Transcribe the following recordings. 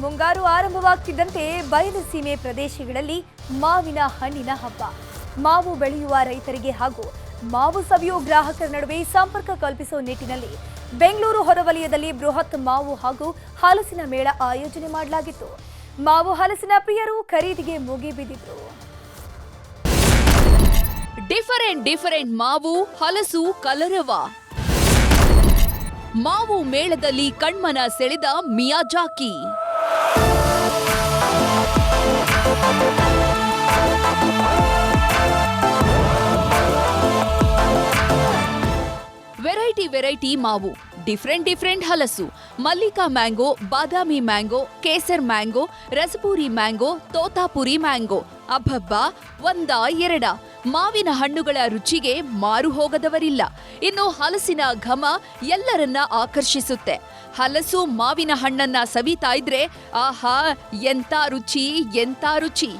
ಮುಂಗಾರು ಆರಂಭವಾಗ್ತಿದ್ದಂತೆ ಬಯಲುಸೀಮೆ ಪ್ರದೇಶಗಳಲ್ಲಿ ಮಾವಿನ ಹಣ್ಣಿನ ಹಬ್ಬ. ಮಾವು ಬೆಳೆಯುವ ರೈತರಿಗೆ ಹಾಗೂ ಮಾವು ಸವಿಯೋ ಗ್ರಾಹಕರ ನಡುವೆ ಸಂಪರ್ಕ ಕಲ್ಪಿಸುವ ನಿಟ್ಟಿನಲ್ಲಿ ಬೆಂಗಳೂರು ಹೊರವಲಯದಲ್ಲಿ ಬೃಹತ್ ಮಾವು ಹಾಗೂ ಹಲಸಿನ ಮೇಳ ಆಯೋಜನೆ ಮಾಡಲಾಗಿತ್ತು. ಮಾವು ಹಲಸಿನ ಪ್ರಿಯರು ಖರೀದಿಗೆ ಮುಗಿಬಿದ್ದಿದ್ರು ಡಿಫರೆಂಟ್ ಡಿಫರೆಂಟ್ ಮಾವು, ಹಲಸು, ಕಲರವ. ಮಾವು ಮೇಳದಲ್ಲಿ ಕಣ್ಮನ ಸೆಳೆದ ಮಿಯಾಜಾಕಿ. ವೆರೈಟಿ ಮಾವು, ಡಿಫ್ರೆಂಟ್ ಡಿಫ್ರೆಂಟ್ ಹಲಸು, Mallika mango, Badami mango, Kesar mango, Raspuri mango, Totapuri mango, ಅಬ್ಬಬ್ಬ, ಒಂದ ಎರಡ. ಮಾವಿನ ಹಣ್ಣುಗಳ ರುಚಿಗೆ ಮಾರು ಹೋಗದವರಿಲ್ಲ. ಇನ್ನು ಹಲಸಿನ ಘಮ ಎಲ್ಲರನ್ನ ಆಕರ್ಷಿಸುತ್ತೆ. ಹಲಸು ಮಾವಿನ ಹಣ್ಣನ್ನ ಸವಿತಾ ಇದ್ರೆ, ಆಹಾ, ಎಂತ ರುಚಿ ಎಂತ ರುಚಿ.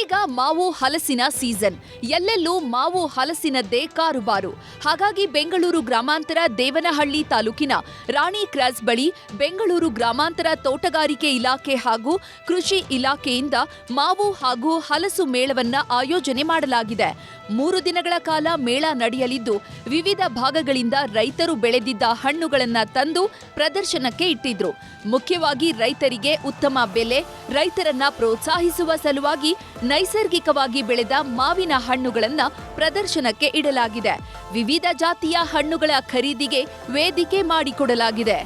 ಈಗ ಮಾವು ಹಲಸಿನ ಸೀಸನ್. ಎಲ್ಲೆಲ್ಲೂ ಮಾವು ಹಲಸಿನದ್ದೇ ಕಾರುಬಾರು. ಹಾಗಾಗಿ ಬೆಂಗಳೂರು ಗ್ರಾಮಾಂತರ ದೇವನಹಳ್ಳಿ ತಾಲೂಕಿನ ರಾಣಿ ಕ್ರಾಸ್ ಬಳಿ ಬೆಂಗಳೂರು ಗ್ರಾಮಾಂತರ ತೋಟಗಾರಿಕೆ ಇಲಾಖೆ ಹಾಗೂ ಕೃಷಿ ಇಲಾಖೆಯಿಂದ ಮಾವು ಹಾಗೂ ಹಲಸು ಮೇಳವನ್ನ ಆಯೋಜನೆ ಮಾಡಲಾಗಿದೆ. ಮೂರು ದಿನಗಳ ಕಾಲ ಮೇಳ ನಡೆಯಲಿದ್ದು, ವಿವಿಧ ಭಾಗಗಳಿಂದ ರೈತರು ಬೆಳೆದಿದ್ದ ಹಣ್ಣುಗಳನ್ನ ತಂದು ಪ್ರದರ್ಶನಕ್ಕೆ ಇಟ್ಟಿದ್ರು. ಮುಖ್ಯವಾಗಿ ರೈತರಿಗೆ ಉತ್ತಮ ಬೆಲೆ, ರೈತರನ್ನ ಪ್ರೋತ್ಸಾಹಿಸುವ ಸಲುವಾಗಿ ನೈಸರ್ಗಿಕವಾಗಿ ಬೆಳೆದ ಮಾವಿನ ಹಣ್ಣುಗಳನ್ನು ಪ್ರದರ್ಶನಕ್ಕೆ ಇಡಲಾಗಿದೆ. ವಿವಿಧ ಜಾತಿಯ ಹಣ್ಣುಗಳ ಖರೀದಿಗೆ ವೇದಿಕೆ ಮಾಡಿಕೊಡಲಾಗಿದೆ.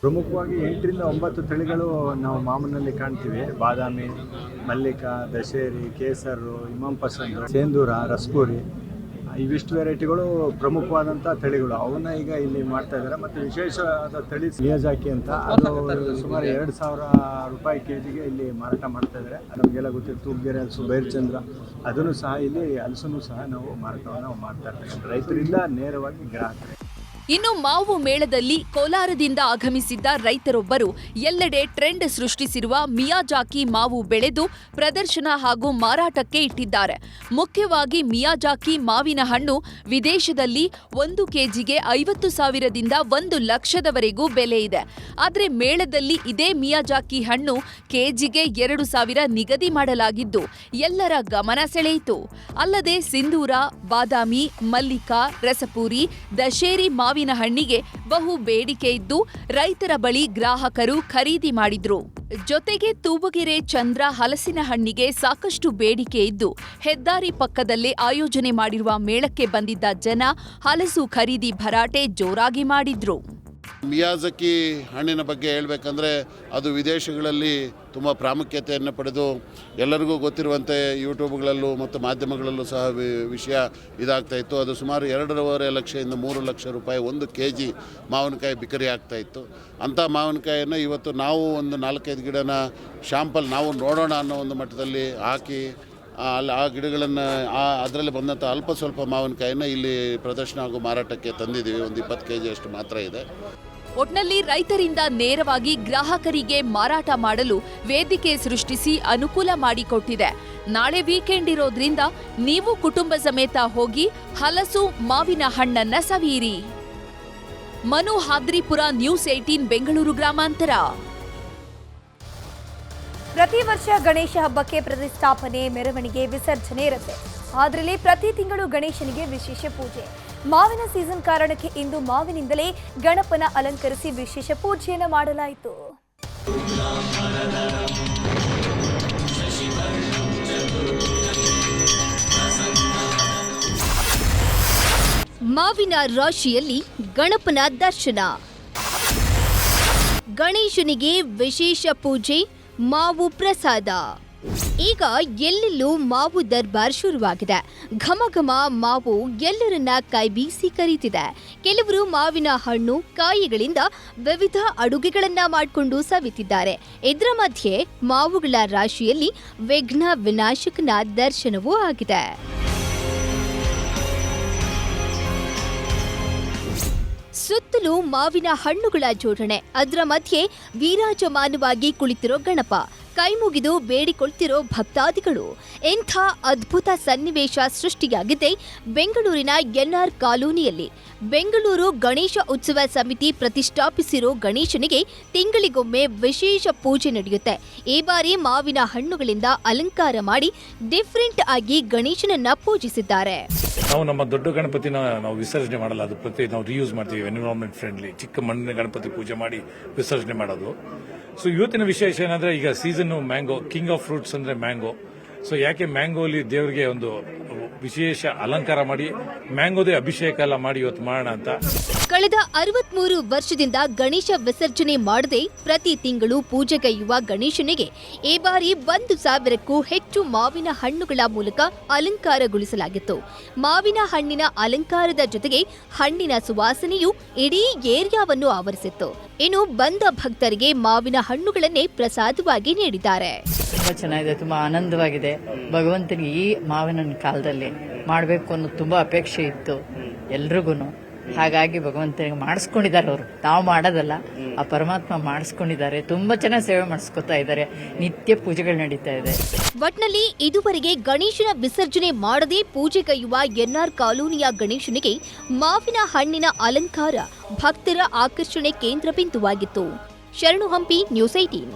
ಪ್ರಮುಖವಾಗಿ ಎಂಟರಿಂದ ಒಂಬತ್ತು ತಳಿಗಳು ನಾವು ಮಾಮನಲ್ಲಿ ಕಾಣ್ತೀವಿ. ಬಾದಾಮಿ, ಮಲ್ಲಿಕ, ದಶೇರಿ, ಕೇಸರು ಇಮಾಂ ಸೇಂದೂರ, ರಸ್ಪೂರಿ. ಇವಿಷ್ಟು ವೆರೈಟಿಗಳು ಪ್ರಮುಖವಾದಂಥ ತಳಿಗಳು. ಅವನ್ನ ಈಗ ಇಲ್ಲಿ ಮಾಡ್ತಾ ಇದ್ದಾರೆ. ಮತ್ತು ವಿಶೇಷವಾದ ತಳಿ ಮಿಯಾಜಾಕಿ ಅಂತ. ಅದು ಸುಮಾರು ಎರಡು ಸಾವಿರ ರೂಪಾಯಿ ಕೆಜಿಗೆ ಇಲ್ಲಿ ಮಾರಾಟ ಮಾಡ್ತಾ ಇದ್ದಾರೆ. ನಮಗೆಲ್ಲ ಗೊತ್ತಿತ್ತು. ಬೇರೆ ಹಲಸು ಬೈರ್ಚಂದ್ರ. ಅದನ್ನು ಸಹ ಇಲ್ಲಿ ಹಲಸನ್ನು ಸಹ ನಾವು ಮಾರಾಟವನ್ನು ಮಾಡ್ತಾ ಇರ್ತೀವಿ ರೈತರಿಂದ ನೇರವಾಗಿ ಗ್ರಾಹಕರಿಗೆ ಇನ್ನು ಮಾವು ಮೇಳದಲ್ಲಿ ಕೋಲಾರದಿಂದ ಆಗಮಿಸಿದ್ದ ರೈತರೊಬ್ಬರು ಎಲ್ಲೆಡೆ ಟ್ರೆಂಡ್ ಸೃಷ್ಟಿಸಿರುವ ಮಿಯಾಜಾಕಿ ಮಾವು ಬೆಳೆದು ಪ್ರದರ್ಶನ ಹಾಗೂ ಮಾರಾಟಕ್ಕೆ ಇಟ್ಟಿದ್ದಾರೆ. ಮುಖ್ಯವಾಗಿ ಮಿಯಾಜಾಕಿ ಮಾವಿನ ಹಣ್ಣು ವಿದೇಶದಲ್ಲಿ ಒಂದು ಕೆಜಿಗೆ ಐವತ್ತು ಸಾವಿರದಿಂದ ಒಂದು ಲಕ್ಷದವರೆಗೂ ಬೆಲೆ ಇದೆ. ಆದರೆ ಮೇಳದಲ್ಲಿ ಇದೇ ಮಿಯಾಜಾಕಿ ಹಣ್ಣು ಕೆಜಿಗೆ ಎರಡು ಸಾವಿರ ನಿಗದಿ ಮಾಡಲಾಗಿದ್ದು, ಎಲ್ಲರ ಗಮನ ಸೆಳೆಯಿತು. ಅಲ್ಲದೆ ಸಿಂಧೂರ, ಬಾದಾಮಿ, ಮಲ್ಲಿಕಾ, ರಸಪೂರಿ, ದಶೇರಿ ಮಾವಿನ ಹಣ್ಣಿಗೆ ಬಹು ಬೇಡಿಕೆ ಇದ್ದು ರೈತರ ಬಳಿ ಗ್ರಾಹಕರು ಖರೀದಿ ಮಾಡಿದ್ರು. ಜೊತೆಗೆ ತೂಬಗೆರೆ ಚಂದ್ರ ಹಲಸಿನ ಹಣ್ಣಿಗೆ ಸಾಕಷ್ಟು ಬೇಡಿಕೆ ಇದ್ದು ಹೆದ್ದಾರಿ ಪಕ್ಕದಲ್ಲೇ ಆಯೋಜನೆ ಮಾಡಿರುವ ಮೇಳಕ್ಕೆ ಬಂದಿದ್ದ ಜನ ಹಲಸು ಖರೀದಿ ಭರಾಟೆ ಜೋರಾಗಿ ಮಾಡಿದ್ರು. ಮಿಯಾಜಕಿ ಹಣ್ಣಿನ ಬಗ್ಗೆ ಹೇಳಬೇಕಂದ್ರೆ ಅದು ವಿದೇಶಗಳಲ್ಲಿ ತುಂಬ ಪ್ರಾಮುಖ್ಯತೆಯನ್ನು ಪಡೆದು ಎಲ್ಲರಿಗೂ ಗೊತ್ತಿರುವಂತೆ ಯೂಟ್ಯೂಬ್ಗಳಲ್ಲೂ ಮತ್ತು ಮಾಧ್ಯಮಗಳಲ್ಲೂ ಸಹ ವಿಷಯ ಇದಾಗ್ತಾ ಇತ್ತು. ಅದು ಸುಮಾರು ಎರಡೂವರೆ ಲಕ್ಷದಿಂದ ಮೂರು ಲಕ್ಷ ರೂಪಾಯಿ ಒಂದು ಕೆ ಜಿ ಮಾವಿನಕಾಯಿ ಬಿಕರಿ ಆಗ್ತಾ ಇತ್ತು. ಅಂಥ ಮಾವಿನಕಾಯಿಯನ್ನು ಇವತ್ತು ನಾವು ಒಂದು ನಾಲ್ಕೈದು ಗಿಡನ, ಶಾಂಪಲ್ ನಾವು ನೋಡೋಣ ಅನ್ನೋ ಒಂದು ಮಟ್ಟದಲ್ಲಿ ಹಾಕಿ ಅಲ್ಲಿ ಆ ಗಿಡಗಳನ್ನು ಆ ಅದರಲ್ಲಿ ಬಂದಂಥ ಅಲ್ಪ ಸ್ವಲ್ಪ ಮಾವಿನಕಾಯಿನ ಇಲ್ಲಿ ಪ್ರದರ್ಶನ ಹಾಗೂ ಮಾರಾಟಕ್ಕೆ ತಂದಿದ್ದೀವಿ. ಒಂದು ಇಪ್ಪತ್ತು ಕೆ ಜಿ ಅಷ್ಟು ಮಾತ್ರ ಇದೆ. ಒಟ್ನಲ್ಲಿ ರೈತರಿಂದ ನೇರವಾಗಿ ಗ್ರಾಹಕರಿಗೆ ಮಾರಾಟ ಮಾಡಲು ವೇದಿಕೆ ಸೃಷ್ಟಿಸಿ ಅನುಕೂಲ ಮಾಡಿಕೊಟ್ಟಿದೆ. ನಾಳೆ ವೀಕೆಂಡ್ ಇರೋದ್ರಿಂದ ನೀವು ಕುಟುಂಬ ಸಮೇತ ಹೋಗಿ ಹಲಸು, ಮಾವಿನ ಹಣ್ಣನ್ನ ಸವಿಯಿರಿ. ಮನು ಹಾದ್ರಿಪುರ ನ್ಯೂಸ್ ಏಟೀನ್ ಬೆಂಗಳೂರು ಗ್ರಾಮಾಂತರ. ಪ್ರತಿ ವರ್ಷ ಗಣೇಶ ಹಬ್ಬಕ್ಕೆ ಪ್ರತಿಷ್ಠಾಪನೆ, ಮೆರವಣಿಗೆ, ವಿಸರ್ಜನೆ ಇರುತ್ತೆ. ಆದ್ರಲ್ಲಿ ಪ್ರತಿ ತಿಂಗಳು ಗಣೇಶನಿಗೆ ವಿಶೇಷ ಪೂಜೆ. ಮಾವಿನ ಸೀಸನ್ ಕಾರಣಕ್ಕೆ ಇಂದು ಮಾವಿನಿಂದಲೇ ಗಣಪನ ಅಲಂಕರಿಸಿ ವಿಶೇಷ ಪೂಜೆಯನ್ನು ಮಾಡಲಾಯಿತು. ಮಾವಿನ ರಾಶಿಯಲ್ಲಿ ಗಣಪನ ದರ್ಶನ. ಗಣೇಶನಿಗೆ ವಿಶೇಷ ಪೂಜೆ ಮಾವು ಪ್ರಸಾದ. ಈಗ ಎಲ್ಲೆಲ್ಲೂ ಮಾವು ದರ್ಬಾರ್ ಶುರುವಾಗಿದೆ. ಘಮ ಘಮ ಮಾವು ಎಲ್ಲರನ್ನ ಕೈ ಬೀಸಿ ಕರೀತಿದೆ. ಕೆಲವರು ಮಾವಿನ ಹಣ್ಣು, ಕಾಯಿಗಳಿಂದ ವಿವಿಧ ಅಡುಗೆಗಳನ್ನ ಮಾಡಿಕೊಂಡು ಸವಿತಿದ್ದಾರೆ. ಇದರ ಮಧ್ಯೆ ಮಾವುಗಳ ರಾಶಿಯಲ್ಲಿ ವಿಘ್ನ ವಿನಾಶಕನ ದರ್ಶನವೂ ಆಗಿದೆ. ಸುತ್ತಲೂ ಮಾವಿನ ಹಣ್ಣುಗಳ ಜೋಡಣೆ. ಅದರ ಮಧ್ಯೆ ವೀರಾಜಮಾನವಾಗಿ ಕುಳಿತಿರೋ ಗಣಪ. ಕೈ ಮುಗಿದು ಬೇಡಿಕೊಳ್ತಿರೋ ಭಕ್ತಾದಿಗಳು. ಎಂಥ ಅದ್ಭುತ ಸನ್ನಿವೇಶ ಸೃಷ್ಟಿಯಾಗಿದೆ ಬೆಂಗಳೂರಿನ ಎನ್ಆರ್ ಕಾಲೋನಿಯಲ್ಲಿ. ಬೆಂಗಳೂರು ಗಣೇಶ ಉತ್ಸವ ಸಮಿತಿ ಪ್ರತಿಷ್ಠಾಪಿಸಿರೋ ಗಣೇಶನಿಗೆ ತಿಂಗಳಿಗೊಮ್ಮೆ ವಿಶೇಷ ಪೂಜೆ ನಡೆಯುತ್ತೆ. ಈ ಬಾರಿ ಮಾವಿನ ಹಣ್ಣುಗಳಿಂದ ಅಲಂಕಾರ ಮಾಡಿ ಡಿಫ್ರೆಂಟ್ ಆಗಿ ಗಣೇಶನನ್ನ ಪೂಜಿಸಿದ್ದಾರೆ. ನಾವು ನಮ್ಮ ದೊಡ್ಡ ಗಣಪತಿನ ನಾವು ವಿಸರ್ಜನೆ ಮಾಡಲ್ಲ, ಅದು ಪ್ರತಿ ನಾವು ರಿಯೂಸ್ ಮಾಡ್ತೀವಿ ಎನ್ವಿರಾನ್ಮೆಂಟ್ ಫ್ರೆಂಡ್ಲಿ ಚಿಕ್ಕ ಮಣ್ಣಿನ ಗಣಪತಿ ಪೂಜೆ ಮಾಡಿ ವಿಸರ್ಜನೆ ಮಾಡೋದು. ಸೊ ಇವತ್ತಿನ ವಿಶೇಷ ಏನಂದ್ರೆ ಈಗ season mango king of fruits ಅಂದ್ರೆ ಮ್ಯಾಂಗೋ ಸೊ ಯಾಕೆ ಮ್ಯಾಂಗೋಲಿ ದೇವರಿಗೆ ಒಂದು ವಿಶೇಷ ಅಲಂಕಾರ ಮಾಡಿ, ಮ್ಯಾಂಗೋದೇ ಅಭಿಷೇಕ ಎಲ್ಲ ಮಾಡಿ ಇವತ್ತು ಮಾಡೋಣ ಅಂತ. ಕಳೆದ ಅರವತ್ಮೂರು ವರ್ಷದಿಂದ ಗಣೇಶ ವಿಸರ್ಜನೆ ಮಾಡದೆ ಪ್ರತಿ ತಿಂಗಳು ಪೂಜೆಗೈಯುವ ಗಣೇಶನಿಗೆ ಈ ಬಾರಿ ಒಂದು ಸಾವಿರಕ್ಕೂ ಹೆಚ್ಚು ಮಾವಿನ ಹಣ್ಣುಗಳ ಮೂಲಕ ಅಲಂಕಾರಗೊಳಿಸಲಾಗಿತ್ತು. ಮಾವಿನ ಹಣ್ಣಿನ ಅಲಂಕಾರದ ಜೊತೆಗೆ ಹಣ್ಣಿನ ಸುವಾಸನೆಯು ಇಡೀ ಏರಿಯಾವನ್ನು ಆವರಿಸಿತ್ತು. ಇನ್ನು ಬಂದ ಭಕ್ತರಿಗೆ ಮಾವಿನ ಹಣ್ಣುಗಳನ್ನೇ ಪ್ರಸಾದವಾಗಿ ನೀಡಿದ್ದಾರೆ. ತುಂಬ ಚೆನ್ನಾಗಿದೆ, ತುಂಬ ಆನಂದವಾಗಿದೆ. ಭಗವಂತನಿಗೆ ಈ ಮಾವಿನ ಕಾಲದಲ್ಲಿ ಮಾಡಬೇಕು ಅನ್ನೋ ತುಂಬ ಅಪೇಕ್ಷೆ ಇತ್ತು ಎಲ್ರಿಗೂ ಹಾಗಾಗಿ ಭಗವಂತನಿಗೆ ಮಾಡಿಸ್ಕೊಂಡಿದ್ದಾರೆ ಅವರು. ತಾವು ಮಾಡೋದಲ್ಲ, ಆ ಪರಮಾತ್ಮ ಮಾಡಿಸ್ಕೊಂಡಿದ್ದಾರೆ. ತುಂಬಾ ಚೆನ್ನಾಗಿ ಸೇವೆ ಮಾಡಿಸ್ಕೊತಾ ಇದ್ದಾರೆ. ನಿತ್ಯ ಪೂಜೆಗಳು ನಡೀತಾ ಇದೆ. ಒಟ್ನಲ್ಲಿ ಇದುವರೆಗೆ ಗಣೇಶನ ವಿಸರ್ಜನೆ ಮಾಡದೆ ಪೂಜೆಗೈಯುವ ಎನ್ಆರ್ ಕಾಲೋನಿಯ ಗಣೇಶನಿಗೆ ಮಾವಿನ ಹಣ್ಣಿನ ಅಲಂಕಾರ ಭಕ್ತರ ಆಕರ್ಷಣೆ ಕೇಂದ್ರ ಬಿಂದುವಾಗಿತ್ತು. ಶರಣು ಹಂಪಿ ನ್ಯೂಸ್ ಏಟೀನ್